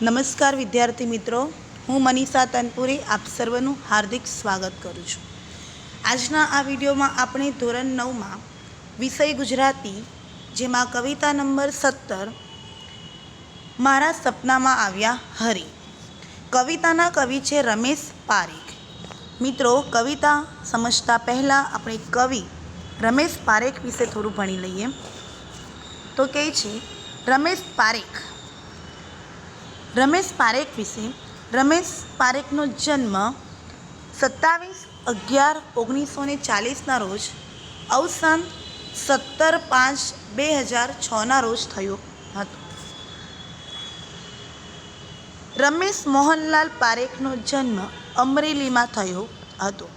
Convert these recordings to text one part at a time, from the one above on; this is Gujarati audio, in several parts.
નમસ્કાર વિદ્યાર્થી મિત્રો. હું મનીષા તનપુરી આપ સર્વનું હાર્દિક સ્વાગત કરું છું. આજના આ વિડીયોમાં આપણે ધોરણ નવમાં વિષય ગુજરાતી, જેમાં કવિતા નંબર સત્તર, મારા સપનામાં આવ્યા હરી કવિતાના કવિ છે રમેશ પારેખ. મિત્રો, કવિતા સમજતા પહેલાં આપણે કવિ રમેશ પારેખ વિશે થોડું ભણી લઈએ. તો કહે છે, રમેશ પારેખ રમેશ પારેખ વિશે. રમેશ પારેખનો જન્મ સત્તાવીસ અગિયાર ઓગણીસો ને ચાલીસના રોજ અવસાન સત્તર પાંચ બે હજાર છના રોજ થયો હતો. રમેશ મોહનલાલ પારેખનો જન્મ અમરેલીમાં થયો હતો.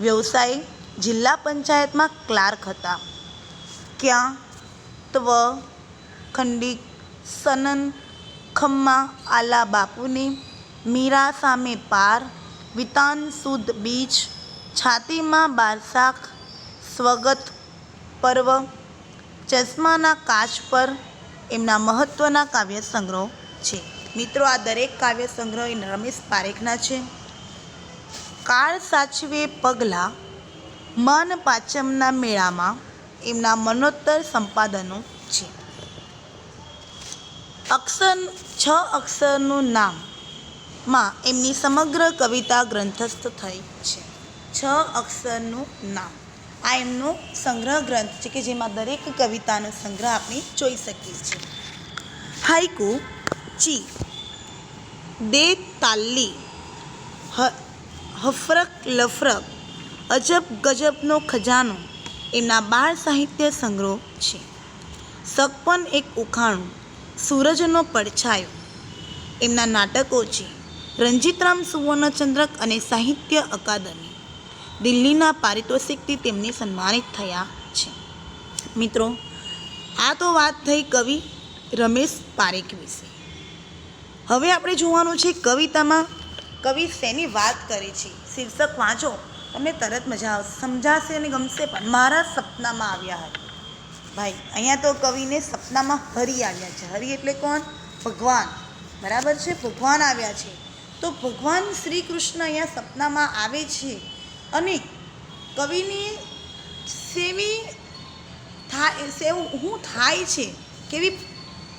વ્યવસાય જિલ્લા પંચાયતમાં ક્લાર્ક હતા. ક્યાં, ત્વ, ખંડિક, સનન ખમ્મા આલા બાપુને, મીરા સામે પાર, વિતાન સુદ બીજ છાતીમાં બારસાખ, સ્વગત પર્વ, ચશ્માના કાચ પર એમના મહત્ત્વના કાવ્ય સંગ્રહો છે. મિત્રો, આ દરેક કાવ્ય સંગ્રહ એ રમેશ પારેખના છે. કાળ સાચવે પગલાં, મન પાચમના મેળામાં એમના મનોત્તર સંપાદનો છે. અક્ષર, છ અક્ષરનું નામમાં એમની સમગ્ર કવિતા ગ્રંથસ્થ થઈ છે. છ અક્ષરનું નામ. આ એમનો સંગ્રહ ગ્રંથ છે કે જેમાં દરેક કવિતાનો સંગ્રહ આપણે જોઈ શકીએ છીએ. હાઈકુ ચી, દે તાલ્લી હફરક લફરક, અજબ ગજબનો ખજાનો એમના બાળ સાહિત્ય સંગ્રહ છે. સગપન એક ઉખાણું સૂરજનો પડછાયો. એમના નાટકો છે રણજીતરામ સુવર્ણચંદ્રક અને સાહિત્ય અકાદમી. દિલ્હીના પારિતોષિકથી તેમને સન્માનિત થયા છે. મિત્રો, આ તો વાત થઈ કવિ રમેશ પારેખ વિશે. હવે આપણે જોવાનું છે કવિતામાં, કવિ શેની વાત કરે છે? શીર્ષક વાંચો. તમને તરત મજા આવશે, સમજાશે અને ગમશે, પણ મારા સપનામાં આવ્યા હતા. ભાઈ, અહીંયા તો કવિને સપનામાં હરિ આવ્યા છે. હરિ એટલે કોણ? ભગવાન. બરાબર છે? ભગવાન આવ્યા છે. તો ભગવાન શ્રી કૃષ્ણ અહીંયા સપનામાં આવે છે અને કવિની સેવી થાય, સેવું હું થાય છે, કેવી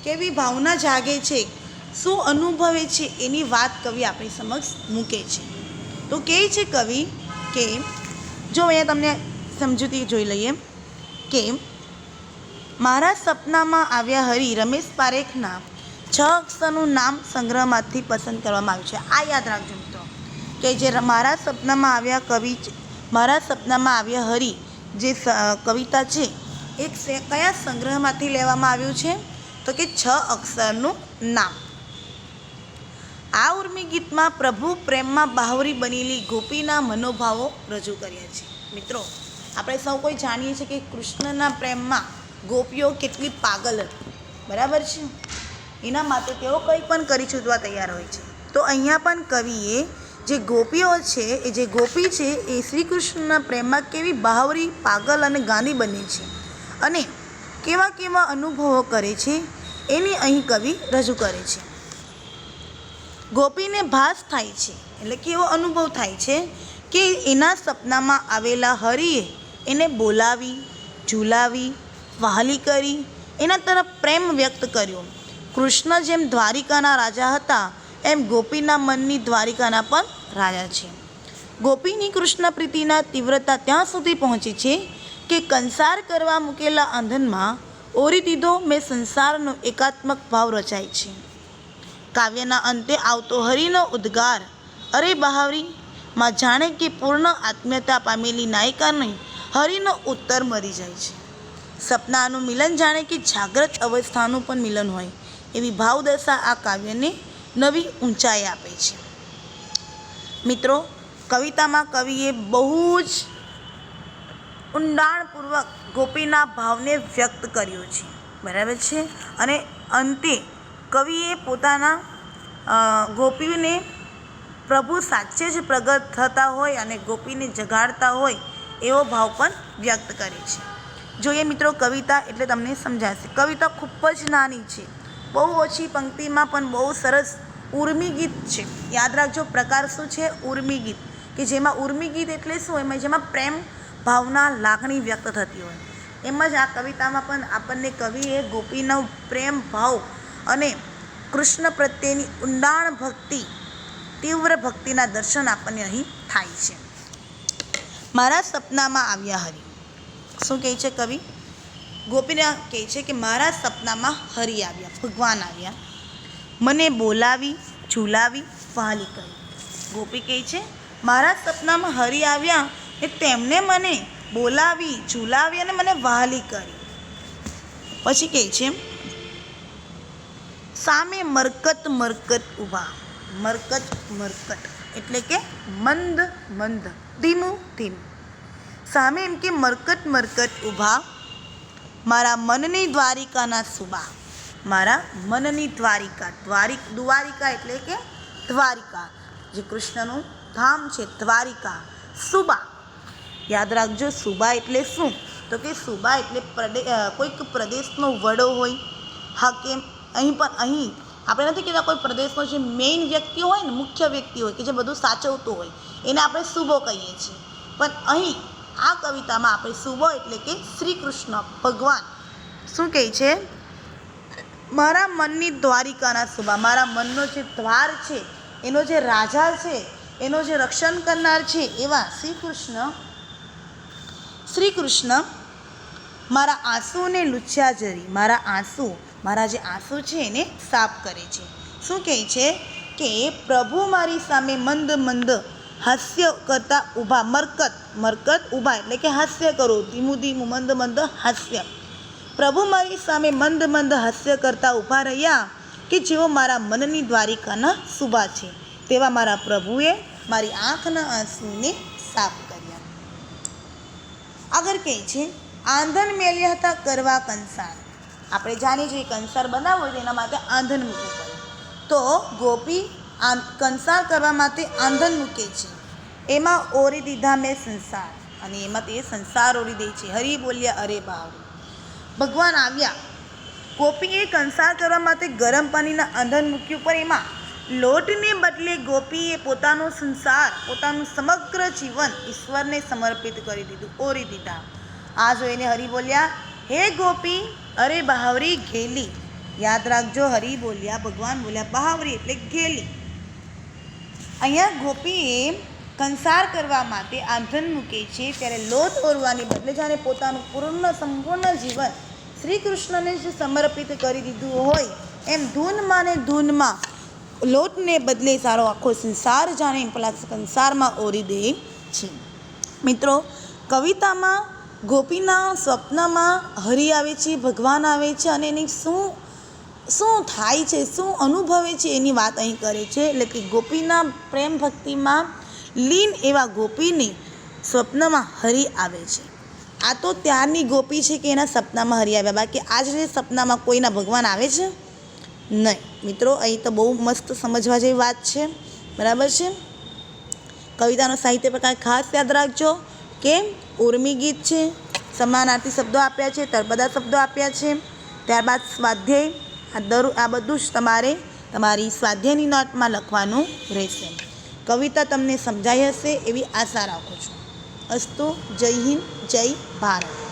કેવી ભાવના જાગે છે, શું અનુભવે છે, એની વાત કવિ આપણી સમક્ષ મૂકે છે. તો કહે છે કવિ કે, જો અહીંયા તમને સમજૂતી જોઈ લઈએ કે મારા સપનામાં આવ્યા હરી રમેશ પારેખના છ અક્ષરનું નામ સંગ્રહમાંથી પસંદ કરવામાં આવ્યું છે. આ યાદ રાખજો મિત્રો, કે જે મારા સપનામાં આવ્યા કવિ મારા સપનામાં આવ્યા હરી જે કવિતા છે એ કયા સંગ્રહમાંથી લેવામાં આવ્યું છે? તો કે છ અક્ષરનું નામ. આ ઉર્મી ગીતમાં પ્રભુ પ્રેમમાં બાહુરી બનેલી ગોપીના મનોભાવો રજૂ કર્યા છે. મિત્રો, આપણે સૌ કોઈ જાણીએ છીએ કે કૃષ્ણના પ્રેમમાં ગોપીઓ કેટલી પાગલ બરાબર છે? એના માટે તેઓ કંઈ પણ કરી છૂટવા તૈયાર હોય છે. તો અહીંયા પણ કવિએ જે ગોપીઓ છે, એ જે ગોપી છે, એ શ્રી કૃષ્ણના પ્રેમમાં કેવી બહાવરી, પાગલ અને ગાંધી બને છે. અને કેવા કેવા અનુભવો કરે છે, એની અહીં કવિ રજૂ કરે છે. ગોપીને ભાસ થાય છે. એટલે કેવો અનુભવ થાય છે કે એના સપનામાં આવેલા હરિએ એને બોલાવી, ઝૂલાવી વહાલી કરી, એના તરફ પ્રેમ વ્યક્ત કર્યો. કૃષ્ણ જેમ દ્વારિકાના રાજા હતા, એમ ગોપીના મનની દ્વારિકાના પણ રાજા છે. ગોપીની કૃષ્ણ પ્રીતિના તીવ્રતા ત્યાં સુધી પહોંચી છે કે કંસાર કરવા મૂકેલા આંધનમાં ઓરી દીધો, મેં સંસારનો એકાત્મક ભાવ રચાય છે. કાવ્યના અંતે આવતો હરિનો ઉદ્ગાર, અરે બહાવરી, માં જાણે કે પૂર્ણ આત્મીયતા પામેલી નાયિકાને હરિનો ઉત્તર મરી જાય છે. સપનાનું મિલન જાણે કે જાગ્રત અવસ્થાનું પણ મિલન હોય. એવી ભાવદશા આ કાવ્યને નવી ઊંચાઈ આપે છે. મિત્રો, કવિતામાં કવિએ બહુ જ ઊંડાણપૂર્વક ગોપીના ભાવને વ્યક્ત કર્યો છે. બરાબર છે? અને અંતે કવિએ પોતાના ગોપીને પ્રભુ સાચે જ પ્રગટ થતા હોય અને ગોપીને જગાડતા હોય એવો ભાવ પણ વ્યક્ત કરે છે. જોઈએ મિત્રો, કવિતા એટલે તમને સમજાશે. કવિતા ખૂબ જ નાની છે. બહુ ઓછી પંક્તિમાં પણ બહુ સરસ ઉર્મી ગીત છે. યાદ રાખજો, પ્રકાર શું છે? ઉર્મી ગીત. કે જેમાં ઉર્મી ગીત એટલે શું? એમાં જેમાં પ્રેમ, ભાવના, લાગણી વ્યક્ત થતી હોય. એમ જ આ કવિતામાં પણ આપણને કવિએ ગોપીનો પ્રેમ, ભાવ અને કૃષ્ણ પ્રત્યેની ઊંડાણ ભક્તિ, તીવ્ર ભક્તિના દર્શન આપણને અહીં થાય છે. મારા સપનામાં આવ્યા હરિ. શું કહે છે કવિ? ગોપીને કહે છે કે મારા સપનામાં હરિ આવ્યા, ભગવાન આવ્યા. મને બોલાવી, ઝૂલાવી વાલી કરી. ગોપી કહે છે, મારા સપનામાં હરિ આવ્યા એ તેમણે મને બોલાવી, ઝૂલાવી અને મને વાલી કરી. પછી કહે છે, સામે મરકત મરકત ઊભા. મરકત મરકત એટલે કે મંદ મંદ. ધીમું ધીમું. સામે એમ કે મરકત મરકત ઊભા. મારા મનની દ્વારિકાના સુબા. મારા મનની દ્વારિકા, દ્વારિક, દ્વારિકા એટલે કે દ્વારિકા. જે કૃષ્ણનું ધામ છે, દ્વારિકા. સુબા. યાદ રાખજો, સુબા એટલે શું? તો કે સુબા એટલે પ્રદે કોઈક પ્રદેશનો વડો હોય. હા, કેમ? અહીં પણ, અહીં. આપણે નથી કહેતા કોઈ પ્રદેશનો જે મેઇન વ્યક્તિ હોય ને, મુખ્ય વ્યક્તિ હોય, કે જે બધું સાચવતું હોય. એને આપણે સુબો કહીએ છીએ. પણ અહીં આ કવિતામાં આપણે સુબો એટલે કે શ્રી કૃષ્ણ ભગવાન. શું કહે છે? મારા મનની દ્વારિકાના સુબા મારા મનનો જે દ્વાર છે, એનો જે રાજા છે, એનો જે રક્ષણ કરનાર છે, એવા શ્રી કૃષ્ણ શ્રી કૃષ્ણ મારા આંસુને લુચ્યા જરી, મારા આંસુ, મારા જે આંસુ છે એને સાફ કરે છે. શું કહે છે? કે પ્રભુ મારી સામે મંદ મંદ હાસ્ય કરતા ઊભા, મરકત મરકત ઊભા એટલે કે હાસ્ય કરો. ધીમું ધીમું, મંદ મંદ હાસ્ય. પ્રભુ મારી સામે મંદ મંદ હાસ્ય કરતા ઊભા રહ્યા કે જેઓ મારા મનની દ્વારિકાના શુભા છે. તેવા મારા પ્રભુએ મારી આંખના આંસુને સાફ કર્યા. આગળ કહે છે આંધન મેલ્યા હતા કરવા કંસાર. આપણે જાણીએ છીએ કંસાર બનાવવો હોય તો એના માટે આંધન મૂકવું પડે. તો ગોપી કંસાર કરવા માટે આંધન મૂકે છે. એમાં ઓરી દીધા મેં સંસાર અને એમાં તે સંસાર ઓરી દે છે. હરી બોલ્યા, અરે ભાવ ભગવાન આવ્યા. ગોપીએ કંસાર કરવા માટે ગરમ પાણીના આંધન મૂક્યું, પણ એમાં લોટને બદલે ગોપીએ પોતાનો સંસાર, પોતાનું સમગ્ર જીવન ઈશ્વરને સમર્પિત કરી દીધું, ઓરી દીધા. આ જોઈને હરી બોલ્યા, હે ગોપી, અરે બહાવરી ઘેલી. યાદ રાખજો, હરી બોલ્યા, ભગવાન બોલ્યા બહાવરી એટલે ઘેલી. અહીંયા ગોપીએ કંસાર કરવા માટે આંધન મૂકે છે. ત્યારે લોટ ઓરવાની બદલે જાણે પોતાનું પૂર્ણ સંપૂર્ણ જીવન શ્રી કૃષ્ણને જે સમર્પિત કરી દીધું હોય એમ ધૂનમાં ને ધૂનમાં લોટને બદલે સારો આખો સંસાર જાણે પેલા સંસારમાં ઓરી દે છે. મિત્રો, કવિતામાં ગોપીના સ્વપ્નમાં હરિ આવે છે, ભગવાન આવે છે અને એની શું શું થાય છે, શું અનુભવે છે એની વાત અહીં કરે છે. એટલે કે ગોપીના પ્રેમ ભક્તિમાં લીન એવા ગોપીને સ્વપ્નમાં હરી આવે છે. આ તો ત્યારની ગોપી છે કે એના સપનામાં હરી આવ્યા. બાકી આજે સપનામાં કોઈના ભગવાન આવે છે? નહીં. મિત્રો, અહીં તો બહુ મસ્ત સમજવા જેવી વાત છે. બરાબર છે? કવિતાનો સાહિત્ય પ્રકાર ખાસ યાદ રાખજો કે ઉર્મી ગીત છે, સમાનાર્થી શબ્દો આપ્યા છે, તળપદા શબ્દો આપ્યા છે. ત્યારબાદ સ્વાધ્યાય આ દર, આ બધું જ તમારે તમારી સ્વાધ્યાયની નોટમાં લખવાનું રહેશે. કવિતા તમને સમજાઈ હશે એવી આશા રાખું છું. અસ્તુ, જય હિન્દ, જય ભારત.